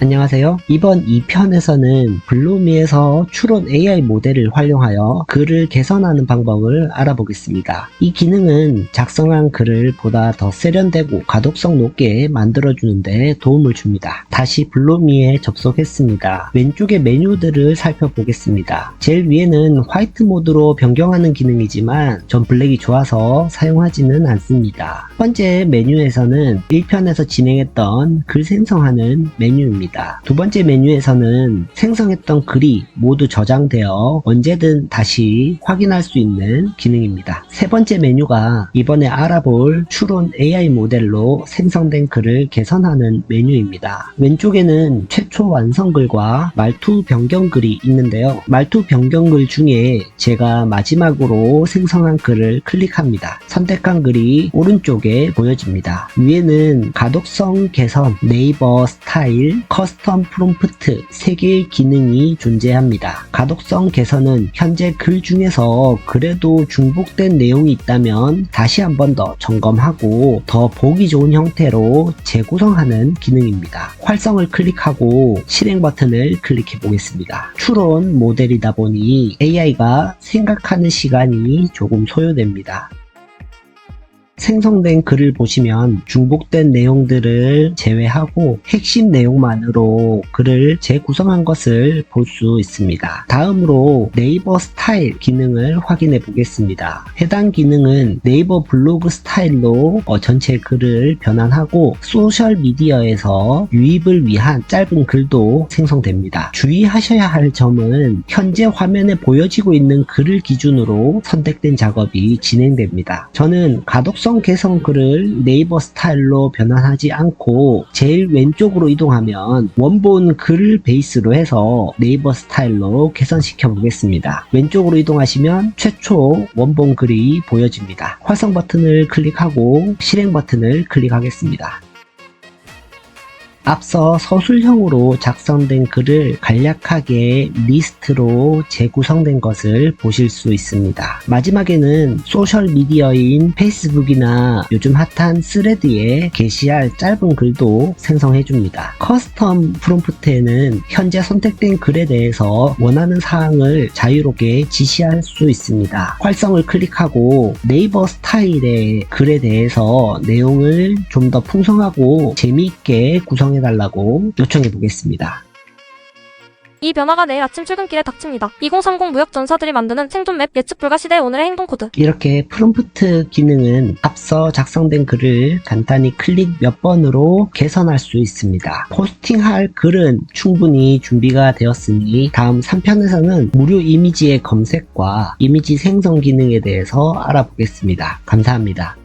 안녕하세요. 이번 2편에서는 블루미에서 추론 AI 모델을 활용하여 글을 개선하는 방법을 알아보겠습니다. 이 기능은 작성한 글을 보다 더 세련되고 가독성 높게 만들어주는데 도움을 줍니다. 다시 블루미에 접속했습니다. 왼쪽의 메뉴들을 살펴보겠습니다. 제일 위에는 화이트 모드로 변경하는 기능이지만 전 블랙이 좋아서 사용하지는 않습니다. 첫 번째 메뉴에서는 1편에서 진행했던 글 생성하는 메뉴입니다. 두 번째 메뉴에서는 생성했던 글이 모두 저장되어 언제든 다시 확인할 수 있는 기능입니다. 세 번째 메뉴가 이번에 알아볼 추론 AI 모델로 생성된 글을 개선하는 메뉴입니다. 왼쪽에는 최초 완성글과 말투 변경글이 있는데요. 말투 변경글 중에 제가 마지막으로 생성한 글을 클릭합니다. 선택한 글이 오른쪽에 보여집니다. 위에는 가독성 개선, 네이버 스타일, 커스텀 프롬프트 3개의 기능이 존재합니다. 가독성 개선은 현재 글 중에서 그래도 중복된 내용이 있다면 다시 한번 더 점검하고 더 보기 좋은 형태로 재구성하는 기능입니다. 활성을 클릭하고 실행 버튼을 클릭해 보겠습니다. 추론 모델이다 보니 AI가 생각하는 시간이 조금 소요됩니다. 생성된 글을 보시면 중복된 내용들을 제외하고 핵심 내용만으로 글을 재구성한 것을 볼 수 있습니다. 다음으로 네이버 스타일 기능을 확인해 보겠습니다. 해당 기능은 네이버 블로그 스타일로 어, 전체 글을 변환하고 소셜 미디어에서 유입을 위한 짧은 글도 생성됩니다. 주의하셔야 할 점은 현재 화면에 보여지고 있는 글을 기준으로 선택된 작업이 진행됩니다. 저는 가독성 개선 글을 네이버 스타일로 변환하지 않고 제일 왼쪽으로 이동하면 원본 글을 베이스로 해서 네이버 스타일로 개선시켜 보겠습니다. 왼쪽으로 이동하시면 최초 원본 글이 보여집니다. 활성 버튼을 클릭하고 실행 버튼을 클릭하겠습니다. 앞서 서술형으로 작성된 글을 간략하게 리스트로 재구성된 것을 보실 수 있습니다. 마지막에는 소셜미디어인 페이스북이나 요즘 핫한 스레드에 게시할 짧은 글도 생성해줍니다. 커스텀 프롬프트에는 현재 선택된 글에 대해서 원하는 사항을 자유롭게 지시할 수 있습니다. 활성을 클릭하고 네이버 스타일의 글에 대해서 내용을 좀 더 풍성하고 재미있게 구성 해 달라고 요청해 보겠습니다. 이 변화가 내일 아침 출근길에 닥칩니다. 2030 무역 전사들이 만드는 생존 맵 예측 불가 시대 오늘의 행동 코드. 이렇게 프롬프트 기능은 앞서 작성된 글을 간단히 클릭 몇 번으로 개선할 수 있습니다. 포스팅할 글은 충분히 준비가 되었으니 다음 3편에서는 무료 이미지의 검색과 이미지 생성 기능에 대해서 알아보겠습니다. 감사합니다.